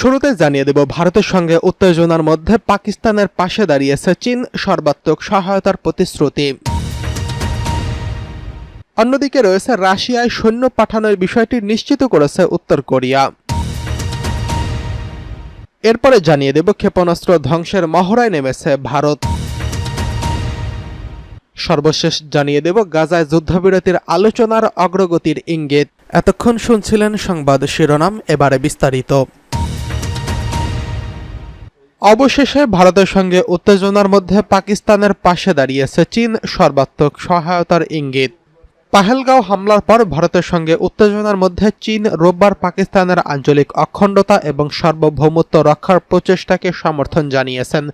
শুরুতে জানিয়ে দেব, ভারতের সঙ্গে উত্তেজনার মধ্যে পাকিস্তানের পাশে দাঁড়িয়েছে চীন সর্বাত্মক সহায়তার প্রতিশ্রুতি। অন্যদিকে রয়েছে রাশিয়ায় সৈন্য পাঠানোর বিষয়টি নিশ্চিত করেছে উত্তর কোরিয়া। এরপরে জানিয়ে দেব, ক্ষেপণাস্ত্র ধ্বংসের মহড়ায় নেমেছে ভারত। সর্বশেষ জানিয়ে দেব, গাজায় যুদ্ধবিরতির আলোচনার অগ্রগতির ইঙ্গিত। এতক্ষণ শুনছিলেন সংবাদ শিরোনাম, এবারে বিস্তারিত। অবশেষে ভারতের সঙ্গে উত্তেজনার মধ্যে পাকিস্তানের পাশে দাঁড়িয়েছে চীন সর্বাত্মক সহায়তার ইঙ্গিত। পাহেলগাঁও হামলার পর ভারতের সঙ্গে উত্তেজনার মধ্যে চীন রোববার পাকিস্তানের আঞ্চলিক অখণ্ডতা এবং সার্বভৌমত্ব রক্ষার প্রচেষ্টাকে সমর্থন জানিয়েছেন।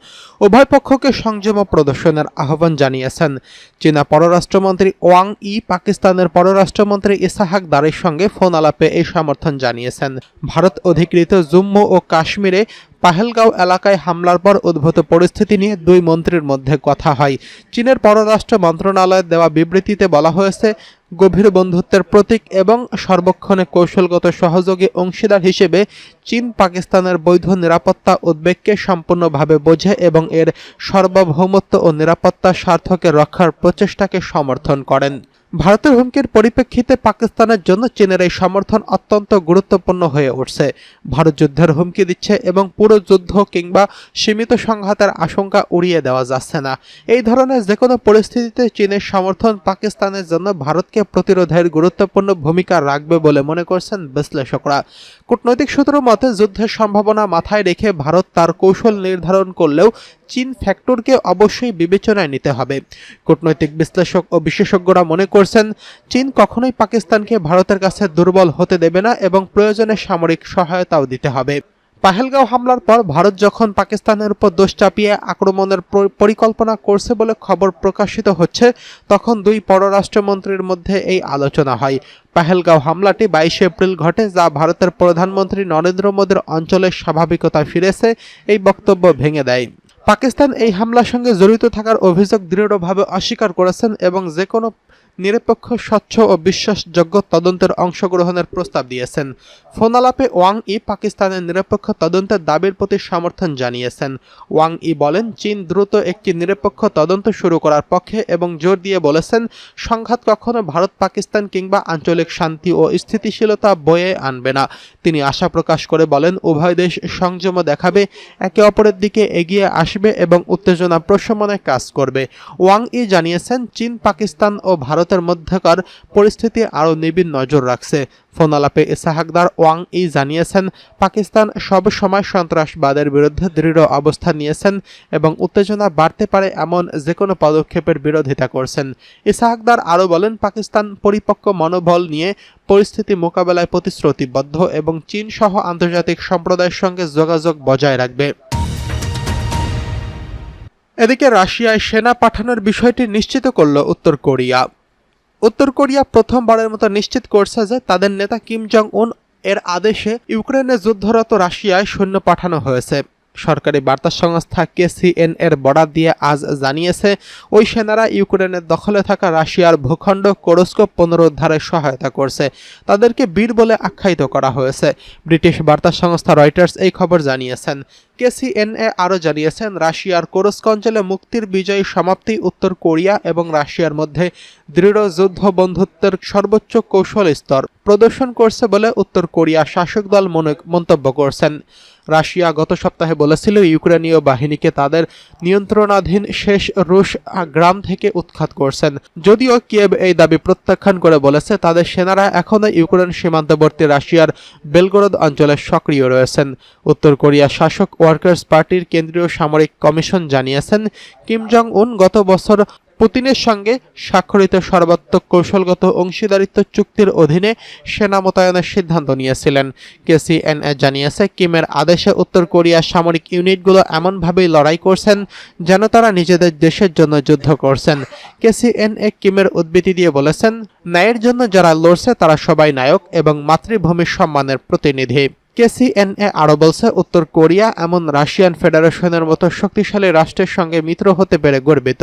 উভয় পক্ষকে সংযম প্রদর্শনের আহ্বান জানিয়েছেন। চীনা পররাষ্ট্রমন্ত্রী ওয়াং ই পাকিস্তানের পররাষ্ট্রমন্ত্রী ইসাহাক দারের সঙ্গে ফোন আলাপে এই সমর্থন জানিয়েছেন। ভারত অধিকৃত জম্মু ও কাশ্মীরে পাহেলগাঁও এলাকায় হামলার পর উদ্ভূত পরিস্থিতি নিয়ে দুই মন্ত্রীর মধ্যে কথা হয়। চীনের পররাষ্ট্র মন্ত্রণালয়ের দেওয়া বিবৃতিতে বলা হয়েছে, গভীর বন্ধুত্বের প্রতীক এবং সর্বক্ষণে কৌশলগত সহযোগী অংশীদার হিসেবে চীন পাকিস্তানের বৈধ নিরাপত্তা উদ্বেগকে সম্পূর্ণভাবে বোঝে এবং এর সার্বভৌমত্ব ও নিরাপত্তা স্বার্থকে রক্ষার প্রচেষ্টাকে সমর্থন করেন। ভারতের হুমকির পরিপ্রেক্ষিতে পাকিস্তানের জন্য চীনের এই সমর্থন অত্যন্ত গুরুত্বপূর্ণ হয়ে উঠছে। ভারত যুদ্ধের হুমকি দিচ্ছে এবং পুরো যুদ্ধ কিংবা সীমিত সংঘাতের আশঙ্কা উড়িয়ে দেওয়া যাচ্ছে না। এই ধরনের যে কোনো পরিস্থিতিতে চীনের সমর্থন পাকিস্তানের জন্য ভারতকে প্রতিরোধের গুরুত্বপূর্ণ ভূমিকা রাখবে বলে মনে করছেন বিশ্লেষকরা। কূটনৈতিক সূত্র মতে, যুদ্ধের সম্ভাবনা মাথায় রেখে ভারত তার কৌশল নির্ধারণ করলেও চীন ফ্যাক্টরকে অবশ্যই বিবেচনায় নিতে হবে। কূটনৈতিক বিশ্লেষক ও বিশেষজ্ঞরা মনে করছেন, চীন কখনোই পাকিস্তানকে ভারতের কাছে দুর্বল হতে দেবে না এবং প্রয়োজনে সামরিক সহায়তাও দিতে হবে। পাহেলগাঁও হামলার পর ভারত যখন পাকিস্তানের উপর দোষ চাপিয়ে আক্রমণের পরিকল্পনা করছে বলে খবর প্রকাশিত হচ্ছে, তখন দুই পররাষ্ট্রমন্ত্রীর মধ্যে এই আলোচনা হয়। পাহেলগাঁও হামলাটি বাইশে এপ্রিল ঘটে, যা ভারতের প্রধানমন্ত্রী নরেন্দ্র মোদীর অঞ্চলের স্বাভাবিকতা ফিরেছে, এই বক্তব্য ভেঙে দেয়। পাকিস্তান এই হামলার সঙ্গে জড়িত থাকার অভিযোগ দৃঢ়ভাবে অস্বীকার করেছেন এবং যে কোনো নিরপেক্ষ, স্বচ্ছ ও বিশ্বাসযোগ্য তদন্তের অংশগ্রহণের প্রস্তাব দিয়েছেন। ফোনালাপে ওয়াং ই পাকিস্তানের নিরপেক্ষ তদন্তের দাবির প্রতি সমর্থন জানিয়েছেন। ওয়াং ই বলেন, চীন দ্রুত একটি নিরপেক্ষ তদন্ত শুরু করার পক্ষে এবং জোর দিয়ে বলেছেন, সংঘাত কখনো ভারত, পাকিস্তান কিংবা আঞ্চলিক শান্তি ও স্থিতিশীলতা বয়ে আনবে না। তিনি আশা প্রকাশ করে বলেন, উভয় দেশ সংযম দেখাবে, একে অপরের দিকে এগিয়ে আসবে এবং উত্তেজনা প্রশমনে কাজ করবে। ওয়াং ই জানিয়েছেন, চীন, পাকিস্তান ও ভারতের মধ্যকার পরিস্থিতি আরও নিবিড় নজর রাখছে। ফোন আলাপে ইসাহাকদার ওয়াং ই জানিয়েছেন, পাকিস্তান সব সময় সন্ত্রাসবাদের বিরুদ্ধে দৃঢ় অবস্থান নিয়েছেন এবং উত্তেজনা বাড়তে পারে এমন যে কোনো পদক্ষেপের বিরোধিতা করছেন। ইসাহাকদার আরও বলেন, পাকিস্তান পরিপক্ক মনোবল নিয়ে পরিস্থিতি মোকাবেলায় প্রতিশ্রুতিবদ্ধ এবং চীন সহ আন্তর্জাতিক সম্প্রদায়ের সঙ্গে যোগাযোগ বজায় রাখবে। এদিকে রাশিয়ায় সেনা পাঠানোর বিষয়টি নিশ্চিত করল উত্তর কোরিয়া। উত্তর কোরিয়া প্রথমবারের মতো নিশ্চিত করছে যে তাদের নেতা কিম জং উন এর আদেশে ইউক্রেনে যুদ্ধরত রাশিয়ায় সৈন্য পাঠানো হয়েছে। সরকারি বার্তা সংস্থা কেসিএন এর বরাদ দিয়ে আজ জানিয়েছে, ওই সেনারা ইউক্রেনের দখলে থাকা রাশিয়ার ভূখণ্ড কোরস্কো পুনরুদ্ধারে সহায়তা করছে। তাদেরকে বীর বলে আখ্যায়িত করা হয়েছে। ব্রিটিশ বার্তা সংস্থা রয়টার্স এই খবর জানিয়েছেন। কেসিএনএ আরও জানিয়েছেন, রাশিয়ার কোরস্ক অঞ্চলে মুক্তির বিজয়ী সমাপ্তি উত্তর কোরিয়া এবং রাশিয়ার মধ্যে দৃঢ় যুদ্ধ বন্ধুত্বের সর্বোচ্চ কৌশল স্তর। প্রদর্শন করছে বলে উত্তর কোরিয়া শাসক দল মনে- মন্তব্য করছেন। রাশিয়া গত সপ্তাহে বলেছিল, ইউক্রেনীয় বাহিনীকে তাদের নিয়ন্ত্রণাধীন শেষ রুশ গ্রাম থেকে উৎখাত করছেন। যদিও কিয়েভ এই দাবি প্রত্যাখ্যান করে বলেছে, তাদের সেনারা এখনও ইউক্রেন সীমান্তবর্তী রাশিয়ার বেলগরদ অঞ্চলে সক্রিয় রয়েছেন। উত্তর কোরিয়া শাসক ওয়ার্কার্স পার্টির কেন্দ্রীয় সামরিক কমিশন জানিয়েছেন, কিম জং উন গত বছর পুতিনের সঙ্গে স্বাক্ষরিত সর্বাত্মক কৌশলগত অংশীদারিত্ব চুক্তির অধীনে সেনা মোতায়েনের সিদ্ধান্ত নিয়েছিলেন। কেসিএনএ জানিয়েছে, কিমের আদেশে উত্তর কোরিয়ার সামরিক ইউনিটগুলো এমনভাবেই লড়াই করছেন যেন তারা নিজেদের দেশের জন্য যুদ্ধ করছেন। কেসিএনএ কিমের উদ্বৃত্তি দিয়ে বলেছেন, ন্যায়ের জন্য যারা লড়ছে তারা সবাই নায়ক এবং মাতৃভূমির সম্মানের প্রতিনিধি। কেসিএনএ আরও বলছে, উত্তর কোরিয়া এমন রাশিয়ান ফেডারেশনের মতো শক্তিশালী রাষ্ট্রের সঙ্গে মিত্র হতে পেরে গর্বিত।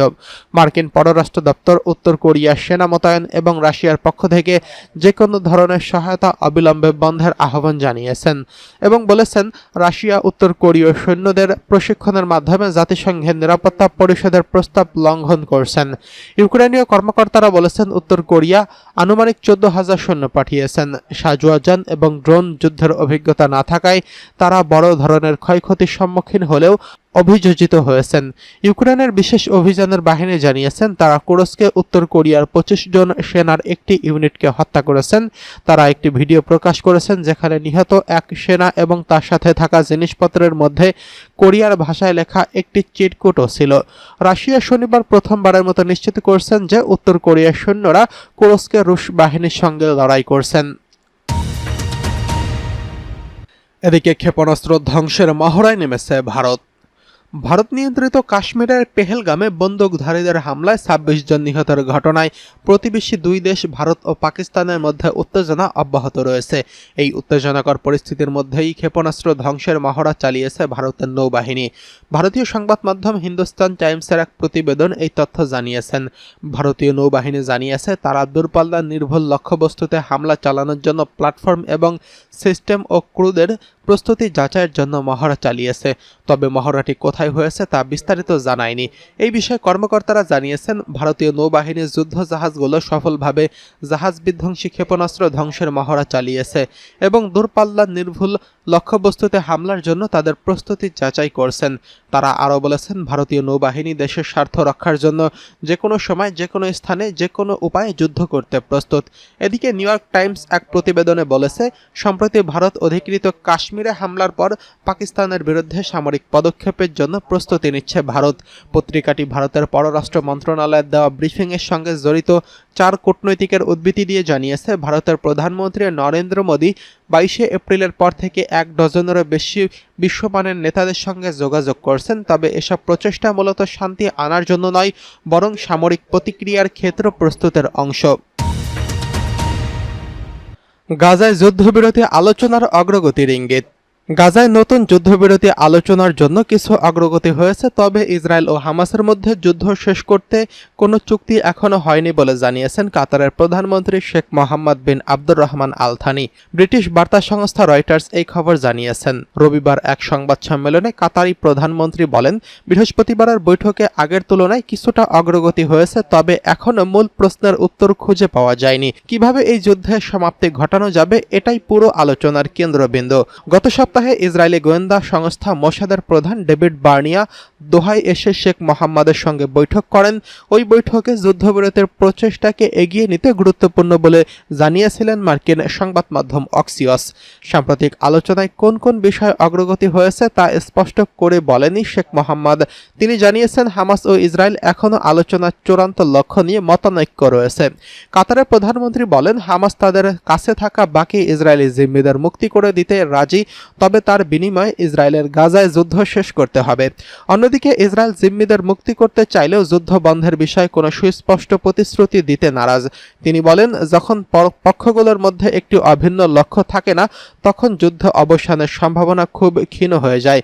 মার্কিন পররাষ্ট্র দপ্তর, উত্তর কোরিয়ার সেনা মোতায়েন এবং রাশিয়ার পক্ষ থেকে যে কোনো ধরনের সহায়তা অবিলম্বে বন্ধের আহ্বান জানিয়েছেন এবং বলেছেন, রাশিয়া, উত্তর কোরীয় সৈন্যদের প্রশিক্ষণের মাধ্যমে জাতিসংঘের নিরাপত্তা পরিষদের প্রস্তাব লঙ্ঘন করছেন। ইউক্রেনীয় কর্মকর্তারা বলেছেন, উত্তর কোরিয়া আনুমানিক চোদ্দ হাজার সৈন্য পাঠিয়েছেন। সাজুয়াজান এবং ড্রোন যুদ্ধের অভিজ্ঞতা না থাকায় তারা বড় ধরনের ক্ষয়ক্ষতির সম্মুখীন হলেও অভিযোজিত হয়েছেন। ইউক্রেনের বিশেষ অভিযানের বাহিনী জানিয়েছেন, তারা কুরস্কে, উত্তর কোরিয়ার পঁচিশ জন সেনার একটি ইউনিটকে হত্যা করেছেন। তারা একটি ভিডিও প্রকাশ করেছেন যেখানে নিহত এক সেনা এবং তার সাথে থাকা জিনিসপত্রের মধ্যে কোরিয়ার ভাষায় লেখা একটি চিটকুটও ছিল। রাশিয়া শনিবার প্রথমবারের মতো নিশ্চিত করছেন যে উত্তর কোরিয়ার সৈন্যরা কুরস্কে রুশ বাহিনীর সঙ্গে লড়াই করছেন। এদিকে ক্ষেপণাস্ত্র ধ্বংসের মহড়ায় নেমেছে ভারত। ভারত নিয়ন্ত্রিত কাশ্মীরের পেহেলগামে বন্দুকধারীদের হামলায় ছাব্বিশ জন নিহতের ঘটনায় প্রতিবেশী দুই দেশ, ভারত ও পাকিস্তানের মধ্যে উত্তেজনা অব্যাহত রয়েছে। এই উত্তেজনাকর পরিস্থিতির মধ্যেই ক্ষেপণাস্ত্র ধ্বংসের মহড়া চালিয়েছে ভারতের নৌবাহিনী। ভারতীয় সংবাদ মাধ্যম হিন্দুস্তান টাইমসের এক প্রতিবেদন এই তথ্য জানিয়েছেন। ভারতীয় নৌবাহিনী জানিয়েছে, তারা দূরপাল্লার নির্ভুল লক্ষ্যবস্তুতে হামলা চালানোর জন্য প্ল্যাটফর্ম এবং সিস্টেম ও ক্রুদের প্রস্তুতি যাচাইয়ের জন্য মহড়া চালিয়েছে। তবে মহড়াটি কোথায় হয়েছে তা বিস্তারিত জানায়নি। এই বিষয়ে কর্মকর্তারা জানিয়েছেন, ভারতীয় নৌবাহিনীর যুদ্ধ জাহাজগুলো সফলভাবে জাহাজ বিধ্বংসী ক্ষেপণাস্ত্র ধ্বংসের মহড়া চালিয়েছে এবং দূরপাল্লার নির্ভুল লক্ষ্যবস্তুতে হামলার জন্য তাদের প্রস্তুতি যাচাই করছেন। তারা আরও বলেছেন, ভারতীয় নৌবাহিনী দেশের স্বার্থ রক্ষার জন্য যে কোনো সময় যে কোনো স্থানে যে কোনো উপায়ে যুদ্ধ করতে প্রস্তুত। এদিকে নিউ ইয়র্ক টাইমস এক প্রতিবেদনে বলেছে, সম্প্রতি ভারত অধিকৃত কাশ্মীরে হামলার পর পাকিস্তানের বিরুদ্ধে সামরিক পদক্ষেপের জন্য প্রস্তুতি নিচ্ছে ভারত। পত্রিকাটি ভারতের পররাষ্ট্র মন্ত্রণালয়ের দেওয়া ব্রিফিংয়ের সঙ্গে জড়িত চার কূটনৈতিকের উদ্ধৃতি দিয়ে জানিয়েছে, ভারতের প্রধানমন্ত্রী নরেন্দ্র মোদী বাইশে এপ্রিলের পর থেকে এক ডজনেরও বেশি বিশ্বমানের নেতাদের সঙ্গে যোগাযোগ করছেন। তবে এসব প্রচেষ্টা মূলত শান্তি আনার জন্য নয়, বরং সামরিক প্রতিক্রিয়ার ক্ষেত্র প্রস্তুতের অংশ। গাজায় যুদ্ধবিরতি আলোচনার অগ্রগতির ইঙ্গিত গাজায় নতুন যুদ্ধবিরতি আলোচনার জন্য কিছু অগ্রগতি হয়েছে, তবে ইসরায়েল ও হামাসের মধ্যে যুদ্ধ শেষ করতে কোনো চুক্তি এখনও হয়নি বলে জানিয়েছেন কাতারের প্রধানমন্ত্রী Sheikh Mohammed bin Abdul Rahman Al Thani. British বার্তা সংস্থা রয়টার্স এই খবর জানিয়েছেন। রবিবার এক সংবাদ সম্মেলনে কাতারি প্রধানমন্ত্রী বলেন, বৃহস্পতিবারের বৈঠকে আগের তুলনায় কিছুটা অগ্রগতি হয়েছে, তবে এখনও মূল প্রশ্নের উত্তর খুঁজে পাওয়া যায়নি। কীভাবে এই যুদ্ধের সমাপ্তি ঘটানো যাবে, এটাই পুরো আলোচনার কেন্দ্রবিন্দু। গত সপ্তাহে ইসরায়েলি গোয়েন্দা সংস্থা মোসাদের প্রধান ডেভিড বার্নিয়া দোহায় এসে শেখ মোহাম্মদের সঙ্গে বৈঠক করেন। ওই বৈঠকে যুদ্ধবিরতির প্রচেষ্টাকে এগিয়ে নিতে গুরুত্বপূর্ণ বলে জানিয়েছিলেন মার্কিন সংবাদ মাধ্যম অক্সিয়স। সাম্প্রতিক আলোচনায় কোন কোন বিষয়ে অগ্রগতি হয়েছে তা স্পষ্ট করে বলেনি শেখ মোহাম্মদ। তিনি জানিয়েছেন, হামাস ও ইসরায়েল এখনও আলোচনার চূড়ান্ত লক্ষ্য নিয়ে মতানৈক্য রয়েছে। কাতারের প্রধানমন্ত্রী বলেন, হামাস তাদের কাছে থাকা বাকি ইসরায়েলি জিম্মিদের মুক্তি করে দিতে রাজি। তবে তার বিনিময়ে ইসরায়েলের গাজায় যুদ্ধ শেষ করতে হবে। অন্যদিকে ইসরায়েল জিম্মিদের মুক্তি করতে চাইলেও যুদ্ধ বন্ধের বিষয়ে কোনো সুস্পষ্ট প্রতিশ্রুতি দিতে নারাজ। তিনি বলেন, যখন পক্ষগুলোর মধ্যে একটি অভিন্ন লক্ষ্য থাকে না, তখন যুদ্ধ অবসানের সম্ভাবনা খুব ক্ষীণ হয়ে যায়।